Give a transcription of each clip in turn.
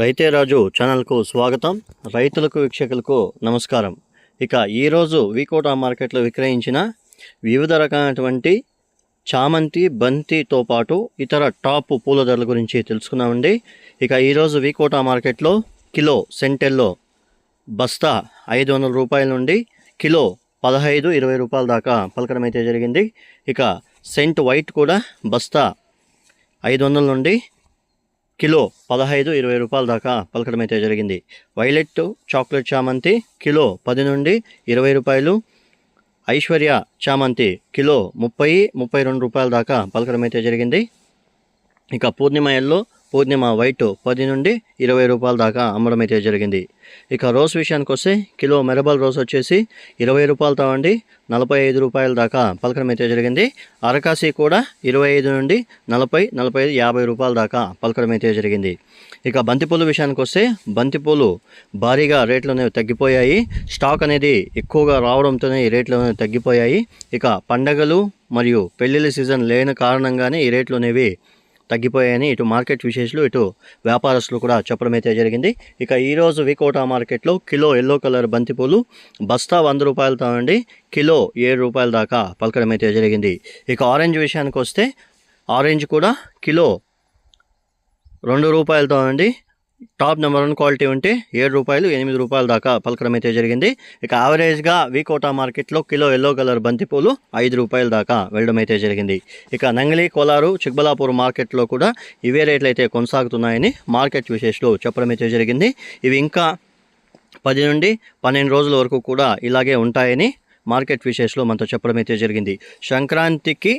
రైతే రాజు ఛానల్కు స్వాగతం. రైతులకు వీక్షకులకు నమస్కారం. ఇక ఈరోజు వీకోటా మార్కెట్లో విక్రయించిన వివిధ రకాలైనటువంటి చామంతి బంతితో పాటు ఇతర టాప్ పూల ధరల గురించి తెలుసుకున్నామండి ఇక ఈరోజు వీకోటా మార్కెట్లో కిలో సెంటెల్లో బస్తా ఐదు వందల రూపాయల నుండి కిలో పదహైదు ఇరవై రూపాయల దాకా పలకడం అయితే జరిగింది. ఇక సెంట్ వైట్ కూడా బస్తా ఐదు వందల నుండి కిలో పదహైదు ఇరవై రూపాయల దాకా పలకడం అయితే జరిగింది. వైలెట్ చాక్లెట్ చామంతి కిలో పది నుండి ఇరవై రూపాయలు. ఐశ్వర్య చామంతి కిలో ముప్పై ముప్పై రెండు రూపాయల దాకా పలకడం అయితే జరిగింది. ఇక పూర్ణిమ ఎల్లో పూర్ణిమ వైట్ పది నుండి ఇరవై రూపాయల దాకా అమ్మడం అయితే జరిగింది. ఇక రోజ్ విషయానికి వస్తే కిలో మెరబల్ రోస్ వచ్చేసి ఇరవై రూపాయలతో అండి నలభై ఐదు రూపాయల దాకా పలకడం అయితే జరిగింది. అరకాసి కూడా ఇరవై ఐదు నుండి నలభై నలభై ఐదు యాభై రూపాయల దాకా పలకడం అయితే జరిగింది. ఇక బంతిపూలు విషయానికి వస్తే బంతిపూలు భారీగా రేట్లు అనేవి తగ్గిపోయాయి. స్టాక్ అనేది ఎక్కువగా రావడంతోనే ఈ రేట్లు అనేవి తగ్గిపోయాయి. ఇక పండగలు మరియు పెళ్ళిళ్ళ సీజన్ లేని కారణంగానే ఈ రేట్లు అనేవి తగ్గిపోయాయని ఇటు మార్కెట్ విశేషాలు ఇటు వ్యాపారస్తులు కూడా చెప్పడం అయితే జరిగింది. ఇక ఈరోజు వికోటా మార్కెట్లో కిలో ఎల్లో కలర్ బంతిపూలు బస్తా వంద రూపాయలతో అండి కిలో ఏడు రూపాయల దాకా పలకడం అయితే జరిగింది. ఇక ఆరెంజ్ విషయానికి వస్తే ఆరెంజ్ కూడా కిలో రెండు రూపాయలతో అండి టాప్ నెంబర్ వన్ క్వాలిటీ ఉంటే ఏడు రూపాయలు ఎనిమిది రూపాయల దాకా పలకడం అయితే జరిగింది. ఇక యావరేజ్గా వీకోటా మార్కెట్లో కిలో ఎల్లో కలర్ బంతిపూలు ఐదు రూపాయల దాకా వెళ్ళడం అయితే జరిగింది. ఇక నంగిలి కోలారు చిక్బలాపూర్ మార్కెట్లో కూడా ఇవే రేట్లు అయితే కొనసాగుతున్నాయని మార్కెట్ విశేషాలు చెప్పడం అయితే జరిగింది. ఇవి ఇంకా పది నుండి పన్నెండు రోజుల వరకు కూడా ఇలాగే ఉంటాయని మార్కెట్ విశేషాలు మనతో చెప్పడం అయితే జరిగింది. సంక్రాంతికి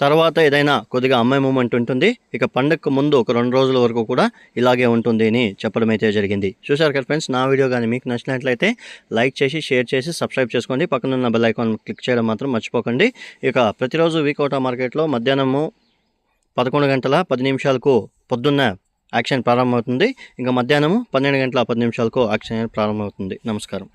తర్వాత ఏదైనా కొద్దిగా అమ్మాయి మూమెంట్ ఉంటుంది ఇక పండగకు ముందు ఒక రెండు రోజుల వరకు కూడా ఇలాగే ఉంటుంది అని చెప్పడం అయితే జరిగింది. చూసారు కదా ఫ్రెండ్స్ నా వీడియో కానీ మీకు నచ్చినట్లయితే లైక్ చేసి షేర్ చేసి సబ్స్క్రైబ్ చేసుకోండి. పక్కన ఉన్న బెల్ ఐకాన్ క్లిక్ చేయడం మాత్రం మర్చిపోకండి. ఇక ప్రతిరోజు వీకోటా మార్కెట్లో మధ్యాహ్నము పదకొండు గంటల పది నిమిషాలకు పొద్దున్న యాక్షన్ ప్రారంభమవుతుంది. ఇంకా మధ్యాహ్నము పన్నెండు గంటల పది నిమిషాలకు యాక్షన్ ప్రారంభమవుతుంది. నమస్కారం.